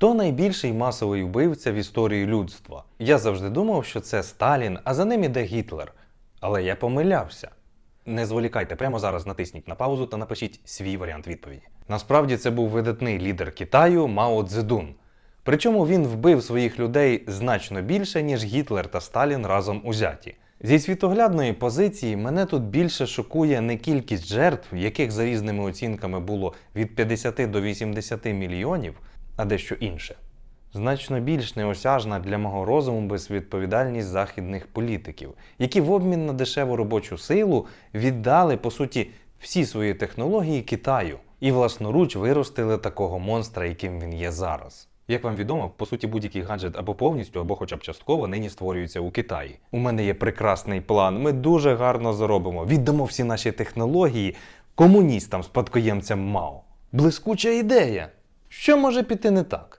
то найбільший масовий вбивця в історії людства. Я завжди думав, що це Сталін, а за ним іде Гітлер. Але я помилявся. Не зволікайте, прямо зараз натисніть на паузу та напишіть свій варіант відповіді. Насправді це був видатний лідер Китаю Мао Цзедун. Причому він вбив своїх людей значно більше, ніж Гітлер та Сталін разом узяті. Зі світоглядної позиції мене тут більше шокує не кількість жертв, яких за різними оцінками було від 50 до 80 мільйонів, а дещо інше. Значно більш неосяжна для мого розуму безвідповідальність західних політиків, які в обмін на дешеву робочу силу віддали, по суті, всі свої технології Китаю і власноруч виростили такого монстра, яким він є зараз. Як вам відомо, по суті, будь-який гаджет або повністю, або хоча б частково нині створюється у Китаї. У мене є прекрасний план. Ми дуже гарно заробимо. Віддамо всі наші технології комуністам, спадкоємцям Мао. Блискуча ідея. Що може піти не так?